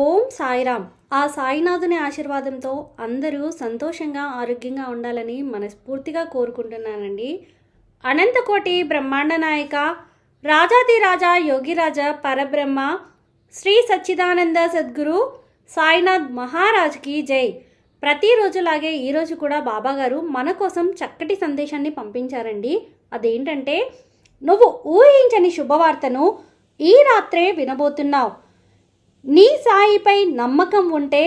ఓం సాయిరామ్. ఆ సాయినాథుని ఆశీర్వాదంతో అందరూ సంతోషంగా ఆరోగ్యంగా ఉండాలని మనస్ఫూర్తిగా కోరుకుంటున్నానండి. అనంతకోటి బ్రహ్మాండ నాయక రాజాదిరాజా యోగిరాజ పరబ్రహ్మ శ్రీ సచ్చిదానంద సద్గురు సాయినాథ్ మహారాజ్కి జై. ప్రతిరోజులాగే ఈరోజు కూడా బాబాగారు మన కోసం చక్కటి సందేశాన్ని పంపించారండి. అదేంటంటే నువ్వు ఊహించని శుభవార్తను ఈ రాత్రే వినబోతున్నావు. నీ సాయిపై నమ్మకం ఉంటే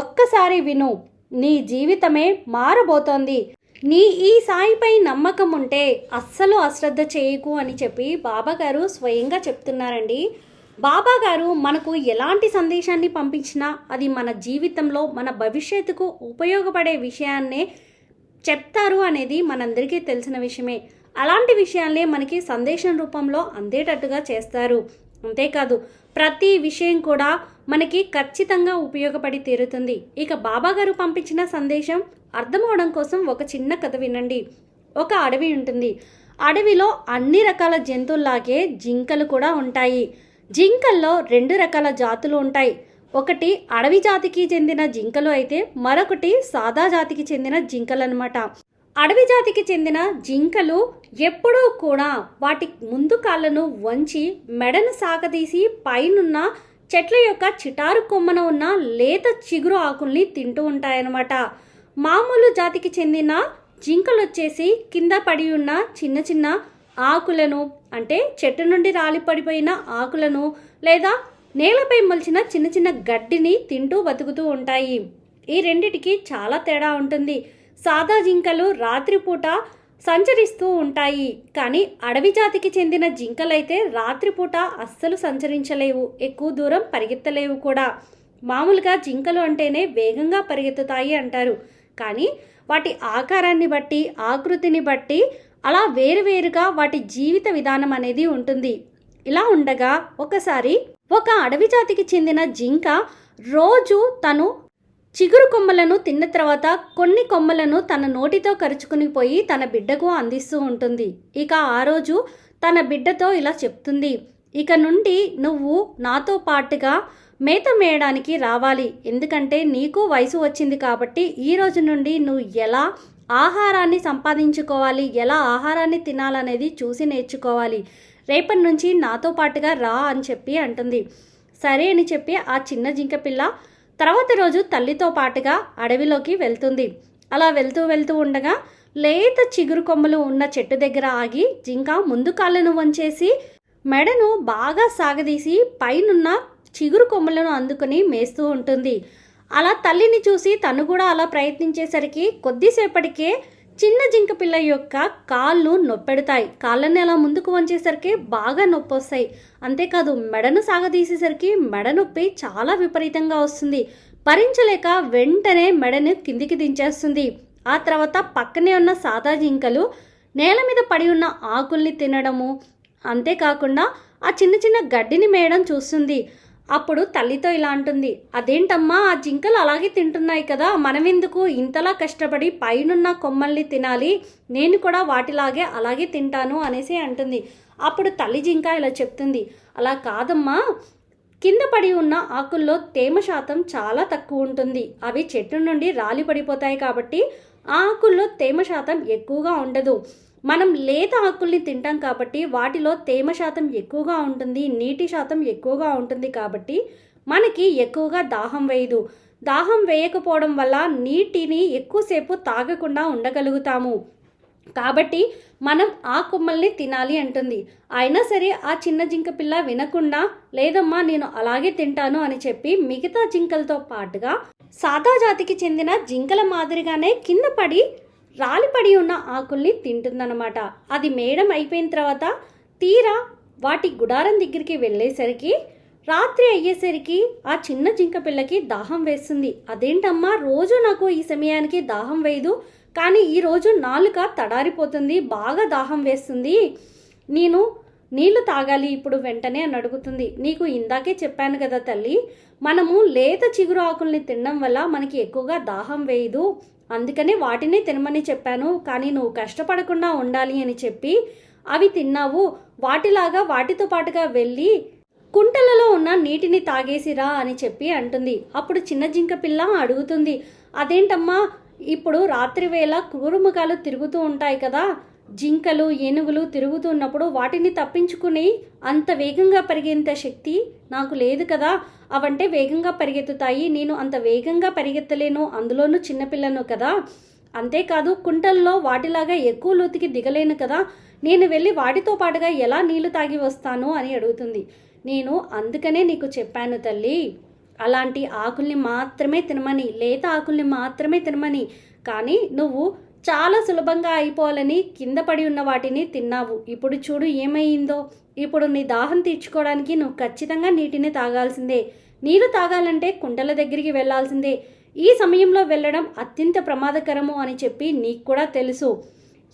ఒక్కసారి విను. నీ జీవితమే మారబోతోంది. నీ ఈ సాయిపై నమ్మకం ఉంటే అస్సలు అశ్రద్ధ చేయకు అని చెప్పి బాబాగారు స్వయంగా చెప్తున్నారండి. బాబాగారు మనకు ఎలాంటి సందేశాన్ని పంపించినా అది మన జీవితంలో మన భవిష్యత్తుకు ఉపయోగపడే విషయాన్నే చెప్తారు అనేది మనందరికీ తెలిసిన విషయమే. అలాంటి విషయాలే మనకి సందేశం రూపంలో అందేటట్టుగా చేస్తారు. అంతేకాదు ప్రతి విషయం కూడా మనకి ఖచ్చితంగా ఉపయోగపడి తీరుతుంది. ఇక బాబా గారు పంపించిన సందేశం అర్థం అవడం కోసం ఒక చిన్న కథ వినండి. ఒక అడవి ఉంటుంది. అడవిలో అన్ని రకాల జంతువుల్లాగే జింకలు కూడా ఉంటాయి. జింకల్లో రెండు రకాల జాతులు ఉంటాయి. ఒకటి అడవి జాతికి చెందిన జింకలు అయితే మరొకటి సాదా జాతికి చెందిన జింకలు అనమాట అడవి జాతికి చెందిన జింకలు ఎప్పుడూ కూడా వాటి ముందు కాళ్ళను వంచి మెడను సాగదీసి పైనున్న చెట్ల యొక్క చిటారు కొమ్మన ఉన్న లేత చిగురు ఆకుల్ని తింటూ ఉంటాయన్నమాట. మామూలు జాతికి చెందిన జింకలు వచ్చేసి కింద పడి ఉన్న చిన్న చిన్న ఆకులను అంటే చెట్టు నుండి రాలిపడిపోయిన ఆకులను లేదా నేలపై మొలిచిన చిన్న చిన్న గడ్డిని తింటూ బతుకుతూ ఉంటాయి. ఈ రెండిటికి చాలా తేడా ఉంటుంది. సాదా జింకలు రాత్రిపూట సంచరిస్తూ ఉంటాయి. కానీ అడవి జాతికి చెందిన జింకలైతే రాత్రిపూట అస్సలు సంచరించలేవు. ఎక్కువ దూరం పరిగెత్తలేవు కూడా. మామూలుగా జింకలు అంటేనే వేగంగా పరిగెత్తుతాయి అంటారు. కానీ వాటి ఆకారాన్ని బట్టి ఆకృతిని బట్టి అలా వేరువేరుగా వాటి జీవిత విధానం అనేది ఉంటుంది. ఇలా ఉండగా ఒకసారి ఒక అడవి జాతికి చెందిన జింక రోజు తను చిగురు కొమ్మలను తిన్న తర్వాత కొన్ని కొమ్మలను తన నోటితో కరుచుకుని పోయి తన బిడ్డకు అందిస్తూ ఉంటుంది. ఇక ఆ రోజు తన బిడ్డతో ఇలా చెప్తుంది. ఇక నుండి నువ్వు నాతో పాటుగా మేత మేయడానికి రావాలి. ఎందుకంటే నీకు వయసు వచ్చింది కాబట్టి ఈ రోజు నుండి నువ్వు ఎలా ఆహారాన్ని సంపాదించుకోవాలి ఎలా ఆహారాన్ని తినాలనేది చూసి నేర్చుకోవాలి. రేపటి నుంచి నాతో పాటుగా రా అని చెప్పి అంటుంది. సరే అని చెప్పి ఆ చిన్న జింక పిల్ల తర్వాత రోజు తల్లితో పాటుగా అడవిలోకి వెళ్తుంది. అలా వెళ్తూ వెళ్తూ ఉండగా లేత చిగురు కొమ్మలు ఉన్న చెట్టు దగ్గర ఆగి జింక ముందు కాళ్ళను వంచేసి మెడను బాగా సాగదీసి పైనున్న చిగురు కొమ్మలను అందుకుని మేస్తూ ఉంటుంది. అలా తల్లిని చూసి తను కూడా అలా ప్రయత్నించేసరికి కొద్దిసేపటికే చిన్న జింక పిల్ల యొక్క కాళ్ళు నొప్పెడతాయి. కాళ్ళని అలా ముందుకు వంచేసరికి బాగా నొప్పి వస్తాయి అంతేకాదు మెడను సాగదీసేసరికి మెడ నొప్పి చాలా విపరీతంగా వస్తుంది. భరించలేక వెంటనే మెడను కిందికి దించేస్తుంది. ఆ తర్వాత పక్కనే ఉన్న సాదా జింకలు నేల మీద పడి ఉన్న ఆకుల్ని తినడము అంతేకాకుండా ఆ చిన్న చిన్న గడ్డిని మేయడం చూస్తుంది. అప్పుడు తల్లితో ఇలా అంటుంది అదేంటమ్మా ఆ జింకలు అలాగే తింటున్నాయి కదా మనమెందుకు? ఇంతలా కష్టపడి పైనున్న కొమ్మల్ని తినాలి నేను కూడా వాటిలాగే అలాగే తింటాను అనేసి అంటుంది. అప్పుడు తల్లి జింక ఇలా చెప్తుంది అలా కాదమ్మా కింద పడి ఉన్న ఆకుల్లో తేమ శాతం చాలా తక్కువ ఉంటుంది. అవి చెట్టు నుండి రాలి పడిపోతాయి కాబట్టి ఆ ఆకుల్లో తేమ శాతం ఎక్కువగా ఉండదు. మనం లేత ఆకుల్ని తింటాం కాబట్టి వాటిలో తేమ శాతం ఎక్కువగా ఉంటుంది నీటి శాతం ఎక్కువగా ఉంటుంది కాబట్టి మనకి ఎక్కువగా దాహం వేయదు. దాహం వేయకపోవడం వల్ల నీటిని ఎక్కువసేపు తాగకుండా ఉండగలుగుతాము. కాబట్టి మనం ఆ కొమ్మల్ని తినాలి అంటుంది. అయినా సరే ఆ చిన్న జింక పిల్ల వినకుండా లేదమ్మా నేను అలాగే తింటాను అని చెప్పి మిగతా జింకలతో పాటుగా సాదా జాతికి చెందిన జింకల మాదిరిగానే కింద పడి రాలిపడి ఉన్న ఆకుల్ని తింటుందన్నమాట. అది మేడం అయిపోయిన తర్వాత తీరా వాటి గుడారం దగ్గరికి వెళ్ళేసరికి రాత్రి అయ్యేసరికి ఆ చిన్న జింక పిల్లకి దాహం వేస్తుంది. అదేంటమ్మా రోజు నాకు ఈ సమయానికి దాహం వేయదు కానీ ఈరోజు నాలుక తడారిపోతుంది బాగా దాహం వేస్తుంది. నేను నీళ్ళు తాగాలి ఇప్పుడు వెంటనే అని అడుగుతుంది. నీకు ఇందాకే చెప్పాను కదా తల్లి మనము లేత చిగురు ఆకుల్ని తినడం వల్ల మనకి ఎక్కువగా దాహం వేయదు. అందుకనే వాటినే తినమని చెప్పాను. కానీ నువ్వు కష్టపడకుండా ఉండాలి అని చెప్పి అవి తిన్నావు. వాటిలాగా వాటితో పాటుగా వెళ్ళి కుంటలలో ఉన్న నీటిని తాగేసిరా అని చెప్పి అంటుంది. అప్పుడు చిన్న జింక పిల్ల అడుగుతుంది. అదేంటమ్మా? ఇప్పుడు రాత్రి వేళ తిరుగుతూ ఉంటాయి కదా. జింకలు ఏనుగులు తిరుగుతున్నప్పుడు వాటిని తప్పించుకుని అంత వేగంగా పరిగెంత శక్తి నాకు లేదు కదా. అవంటే వేగంగా పరిగెత్తుతాయి. నేను అంత వేగంగా పరిగెత్తలేను. అందులోనూ చిన్నపిల్లను కదా. అంతేకాదు కుంటల్లో వాటిలాగా ఎక్కువ లోతుకి దిగలేను కదా. నేను వెళ్ళి వాటితో పాటుగా ఎలా నీళ్ళు తాగి వస్తాను అని అడుగుతుంది. నేను అందుకనే నీకు చెప్పాను తల్లి. అలాంటి ఆకుల్ని మాత్రమే తినమని లేత ఆకుల్ని మాత్రమే తినమని. కానీ నువ్వు చాలా సులభంగా అయిపోవాలని కింద పడి ఉన్న వాటిని తిన్నావు. ఇప్పుడు చూడు ఏమైందో. ఇప్పుడు నీ దాహం తీర్చుకోవడానికి నువ్వు ఖచ్చితంగా నీటిని తాగాల్సిందే. నీరు తాగాలంటే కుంటల దగ్గరికి వెళ్ళాల్సిందే ఈ సమయంలో వెళ్ళడం అత్యంత ప్రమాదకరము అని చెప్పి నీకు కూడా తెలుసు.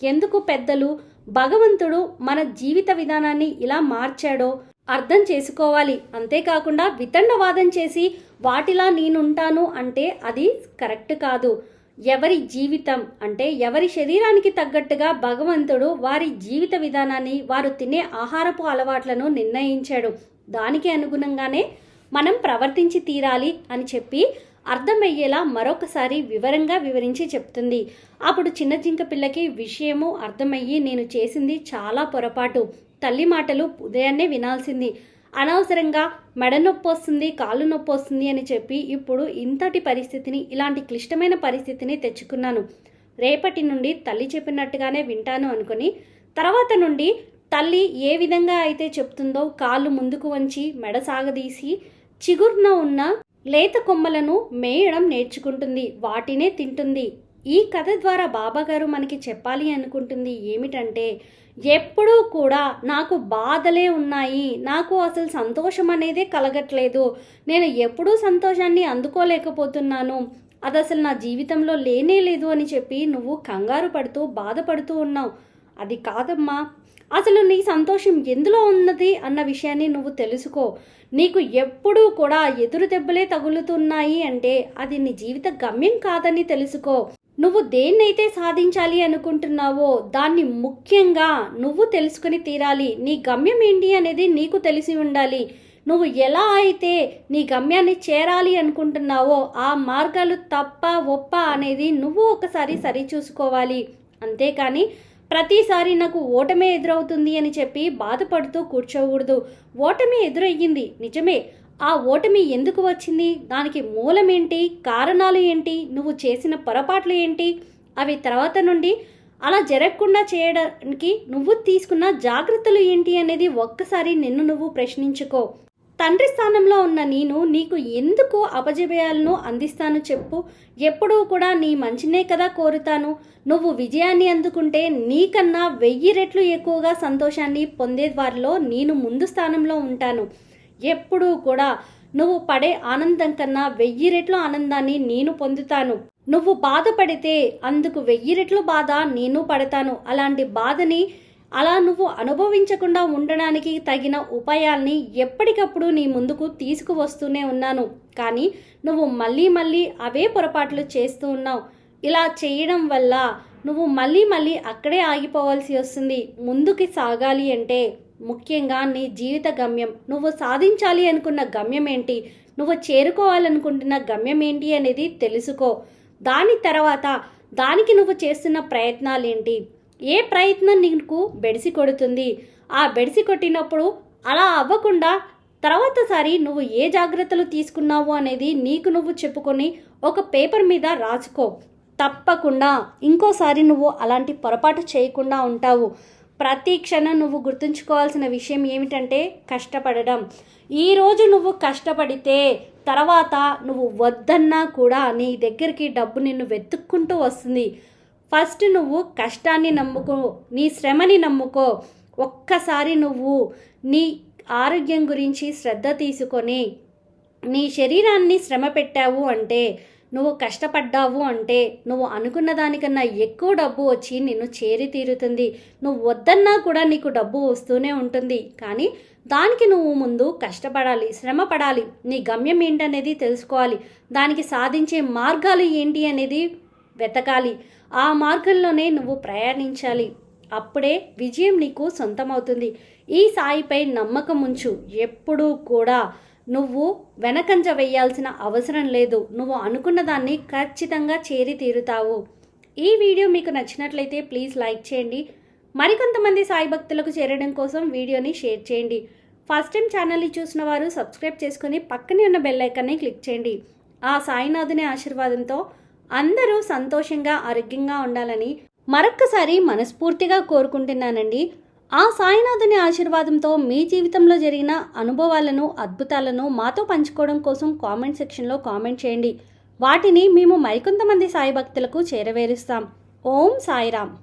ఎందుకు పెద్దలు? భగవంతుడు మన జీవిత విధానాన్ని ఇలా మార్చాడో అర్థం చేసుకోవాలి. అంతేకాకుండా వితండవాదం చేసి వాటిలా నేనుంటాను అంటే అది కరెక్ట్ కాదు. ఎవరి జీవితం అంటే ఎవరి శరీరానికి తగ్గట్టుగా భగవంతుడు వారి జీవిత విధానాన్ని వారు తినే ఆహారపు అలవాట్లను నిర్ణయించాడు. దానికి అనుగుణంగానే మనం ప్రవర్తించి తీరాలి అని చెప్పి అర్థమయ్యేలా మరొకసారి వివరంగా వివరించి చెప్తుంది. అప్పుడు చిన్న జింక పిల్లకి విషయము అర్థమయ్యి నేను చేసింది చాలా పొరపాటు. తల్లి మాటలు ఉదయాన్నే వినాల్సింది. అనవసరంగా మెడ నొప్పి వస్తుంది కాళ్ళు నొప్పి వస్తుంది అని చెప్పి ఇప్పుడు ఇంతటి పరిస్థితిని ఇలాంటి క్లిష్టమైన పరిస్థితిని తెచ్చుకున్నాను. రేపటి నుండి తల్లి చెప్పినట్టుగానే వింటాను అనుకుని తర్వాత నుండి తల్లి ఏ విధంగా అయితే చెప్తుందో కాళ్ళు ముందుకు వంచి మెడ సాగదీసి చిగురున ఉన్న లేత కొమ్మలను మేయడం నేర్చుకుంటుంది వాటినే తింటుంది. ఈ కథ ద్వారా బాబాగారు మనకి చెప్పాలి అనుకుంటుంది ఏమిటంటే ఎప్పుడూ కూడా నాకు బాధలే ఉన్నాయి. నాకు అసలు సంతోషం అనేది కలగట్లేదు. నేను ఎప్పుడూ సంతోషాన్ని అందుకోలేకపోతున్నాను. అది అసలు నా జీవితంలో లేనే లేదు అని చెప్పి నువ్వు కంగారు పడుతూ బాధపడుతూ ఉన్నావు. అది కాదమ్మా. అసలు నీ సంతోషం ఎందులో ఉన్నది అన్న విషయాన్ని నువ్వు తెలుసుకో. నీకు ఎప్పుడూ కూడా ఎదురు దెబ్బలే తగులుతున్నాయి అంటే అది నీ జీవిత గమ్యం కాదని తెలుసుకో. నువ్వు దేన్నైతే సాధించాలి అనుకుంటున్నావో దాన్ని ముఖ్యంగా నువ్వు తెలుసుకుని తీరాలి. నీ గమ్యం ఏంటి అనేది నీకు తెలిసి ఉండాలి. నువ్వు ఎలా అయితే నీ గమ్యాన్ని చేరాలి అనుకుంటున్నావో ఆ మార్గాలు తప్ప ఒప్ప అనేది నువ్వు ఒకసారి సరిచూసుకోవాలి. అంతేకాని ప్రతిసారి నాకు ఓటమే ఎదురవుతుంది అని చెప్పి బాధపడుతూ కూర్చోకూడదు. ఓటమి ఎదురయ్యింది. నిజమే. ఆ ఓటమి ఎందుకు వచ్చింది? దానికి మూలమేంటి? కారణాలు ఏంటి? నువ్వు చేసిన పొరపాట్లు ఏంటి? అవి తర్వాత నుండి అలా జరగకుండా చేయడానికి నువ్వు తీసుకున్న జాగ్రత్తలు ఏంటి అనేది ఒక్కసారి నిన్ను నువ్వు ప్రశ్నించుకో. తండ్రి స్థానంలో ఉన్న నేను నీకు ఎందుకు అపజయాలను అందిస్తాను చెప్పు. ఎప్పుడూ కూడా నీ మంచినే కదా కోరుతాను. నువ్వు విజయాన్ని అందుకుంటే నీకన్నా వెయ్యి రెట్లు ఎక్కువగా సంతోషాన్ని పొందే వారిలో నేను ముందు స్థానంలో ఉంటాను. ఎప్పుడూ కూడా నువ్వు పడే ఆనందం కన్నా వెయ్యి రెట్లు ఆనందాన్ని నేను పొందుతాను. నువ్వు బాధపడితే అందుకు వెయ్యి రెట్లు బాధ నేను పడతాను. అలాంటి బాధని అలా నువ్వు అనుభవించకుండా ఉండడానికి తగిన ఉపాయాల్ని ఎప్పటికప్పుడు నీ ముందుకు తీసుకువస్తూనే ఉన్నాను. కానీ నువ్వు మళ్ళీ మళ్ళీ అవే పొరపాట్లు చేస్తూ ఉన్నావు. ఇలా చేయడం వల్ల నువ్వు మళ్ళీ మళ్ళీ అక్కడే ఆగిపోవాల్సి వస్తుంది. ముందుకి సాగాలి అంటే ముఖ్యంగా నీ జీవిత గమ్యం. నువ్వు సాధించాలి అనుకున్న గమ్యం ఏంటి నువ్వు చేరుకోవాలనుకుంటున్న గమ్యం ఏంటి అనేది తెలుసుకో. దాని తర్వాత దానికి నువ్వు చేస్తున్న ప్రయత్నాలు ఏంటి ఏ ప్రయత్నం నీకు బెడిసి కొడుతుంది? ఆ బెడిసి కొట్టినప్పుడు అలా అవ్వకుండా తర్వాతసారి నువ్వు ఏ జాగ్రత్తలు తీసుకున్నావు అనేది నీకు నువ్వు చెప్పుకొని ఒక పేపర్ మీద రాసుకో. తప్పకుండా. ఇంకోసారి నువ్వు అలాంటి పొరపాటు చేయకుండా ఉంటావు. ప్రతి క్షణం నువ్వు గుర్తుంచుకోవాల్సిన విషయం ఏమిటంటే కష్టపడడం. ఈరోజు నువ్వు కష్టపడితే తర్వాత నువ్వు వద్దన్నా కూడా నీ దగ్గరికి డబ్బు నిన్ను వెతుక్కుంటూ వస్తుంది. ఫస్ట్ నువ్వు కష్టాన్ని నమ్ముకో నీ శ్రమని నమ్ముకో. ఒక్కసారి నువ్వు నీ ఆరోగ్యం గురించి శ్రద్ధ తీసుకొని నీ శరీరాన్ని శ్రమ పెట్టావు అంటే నువ్వు కష్టపడ్డావు అంటే నువ్వు అనుకున్న దానికన్నా ఎక్కువ డబ్బు వచ్చి నిన్ను చేరి తీరుతుంది. నువ్వు వద్దన్నా కూడా నీకు డబ్బు వస్తూనే ఉంటుంది. కానీ దానికి నువ్వు ముందు కష్టపడాలి శ్రమ పడాలి నీ గమ్యం ఏంటనేది తెలుసుకోవాలి. దానికి సాధించే మార్గాలు ఏంటి అనేది వెతకాలి. ఆ మార్గంలోనే నువ్వు ప్రయాణించాలి. అప్పుడే విజయం నీకు సొంతమవుతుంది. ఈ సాయిపై నమ్మకం ఉంచు ఎప్పుడూ కూడా నువ్వు వెనకంజ వేయాల్సిన అవసరం లేదు. నువ్వు అనుకున్న దాన్ని ఖచ్చితంగా చేరి తీరుతావు. ఈ వీడియో మీకు నచ్చినట్లయితే ప్లీజ్ లైక్ చేయండి. మరికొంతమంది సాయి భక్తులకు చేరడం కోసం వీడియోని షేర్ చేయండి. ఫస్ట్ టైం ఛానల్ని చూసిన వారు సబ్స్క్రైబ్ చేసుకుని పక్కనే ఉన్న బెల్ ఐకాన్ని క్లిక్ చేయండి. ఆ సాయినాథుని ఆశీర్వాదంతో అందరూ సంతోషంగా ఆరోగ్యంగా ఉండాలని మరొక్కసారి మనస్ఫూర్తిగా కోరుకుంటున్నానండి. ఆ సాయినాథుని ఆశీర్వాదంతో మీ జీవితంలో జరిగిన అనుభవాలను అద్భుతాలను మాతో పంచుకోవడం కోసం కామెంట్ సెక్షన్లో కామెంట్ చేయండి. వాటిని మేము మరికొంతమంది సాయి భక్తులకు చేరవేరుస్తాం. ఓం సాయిరామ్.